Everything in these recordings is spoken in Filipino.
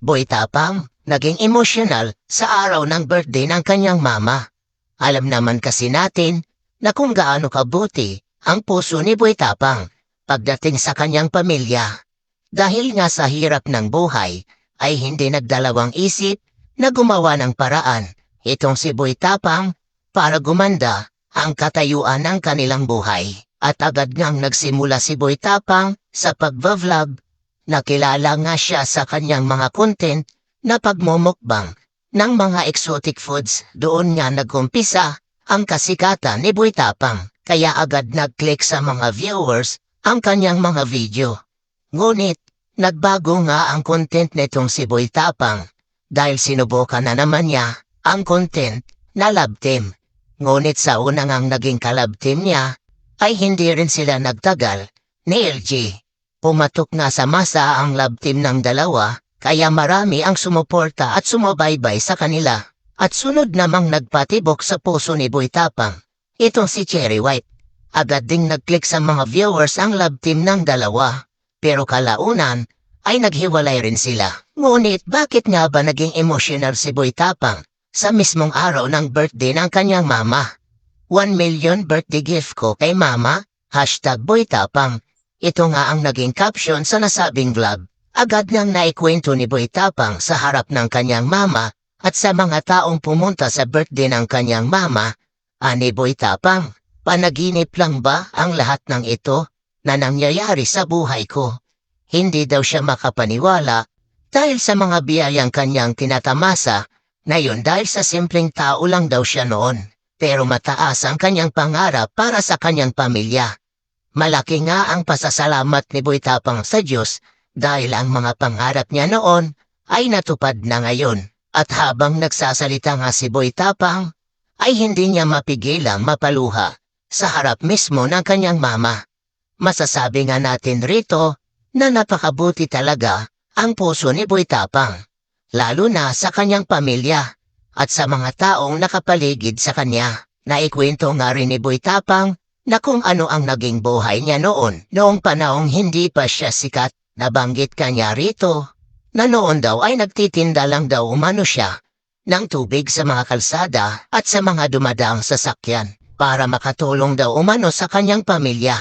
Boy Tapang, naging emosyonal sa araw ng birthday ng kanyang mama. Alam naman kasi natin na kung gaano kabuti ang puso ni Boy Tapang pagdating sa kanyang pamilya. Dahil nga sa hirap ng buhay, ay hindi nagdalawang isip na gumawa ng paraan itong si Boy Tapang para gumanda ang katayuan ng kanilang buhay. At agad ngang nagsimula si Boy Tapang sa pagva-vlog Nakilala nga siya sa kanyang mga content na pagmumukbang ng mga exotic foods. Doon nga nagkumpisa ang kasikatan ni Boy Tapang kaya agad nag-click sa mga viewers ang kanyang mga video. Ngunit, nagbago nga ang content nitong si Boy Tapang dahil sinubukan na naman niya ang content na love team. Ngunit sa una ngang naging kalab team niya, ay hindi rin sila nagtagal ni LG. Pumatok nga sa masa ang love team ng dalawa, kaya marami ang sumuporta at sumabaybay sa kanila. At sunod namang nagpatibok sa puso ni Boy Tapang, itong si Cherry White. Agad ding nag-click sa mga viewers ang love team ng dalawa. Pero kalaunan, ay naghiwalay rin sila. Ngunit bakit nga ba naging emotional si Boy Tapang sa mismong araw ng birthday ng kanyang mama? 1 million birthday gift ko kay mama, hashtag Boy Tapang. Ito nga ang naging caption sa nasabing vlog. Agad nang naikwento ni Boy Tapang sa harap ng kanyang mama at sa mga taong pumunta sa birthday ng kanyang mama. Ani Boy Tapang, panaginip lang ba ang lahat ng ito na nangyayari sa buhay ko? Hindi daw siya makapaniwala dahil sa mga biyayang kanyang tinatamasa na yun dahil sa simpleng tao lang daw siya noon. Pero mataas ang kanyang pangarap para sa kanyang pamilya. Malaki nga ang pasasalamat ni Boy Tapang sa Diyos dahil ang mga pangarap niya noon ay natupad na ngayon. At habang nagsasalita nga si Boy Tapang, ay hindi niya mapigilang mapaluha sa harap mismo ng kanyang mama. Masasabi nga natin rito na napakabuti talaga ang puso ni Boy Tapang, lalo na sa kanyang pamilya at sa mga taong nakapaligid sa kanya. Naikwento nga rin ni Boy Tapang na kung ano ang naging buhay niya noon. Noong panahong hindi pa siya sikat, nabanggit kanya rito na noon daw ay nagtitinda lang daw umano siya ng tubig sa mga kalsada at sa mga dumadaang sasakyan para makatulong daw umano sa kanyang pamilya.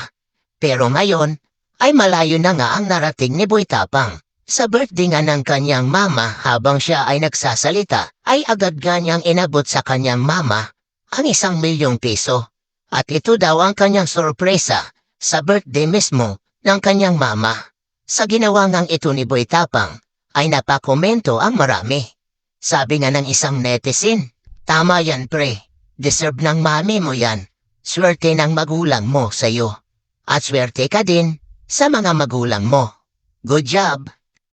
Pero ngayon ay malayo na nga ang narating ni Boy Tapang. Sa birthday nga ng kanyang mama habang siya ay nagsasalita ay agad ganyang inabot sa kanyang mama ang isang milyong piso. At ito daw ang kanyang sorpresa sa birthday mismo ng kanyang mama. Sa ginawa ngang ito ni Boy Tapang, ay napakomento ang marami. Sabi nga ng isang netizen, Tama yan pre, deserve ng mami mo yan. Swerte ng magulang mo sa'yo. At swerte ka din sa mga magulang mo. Good job!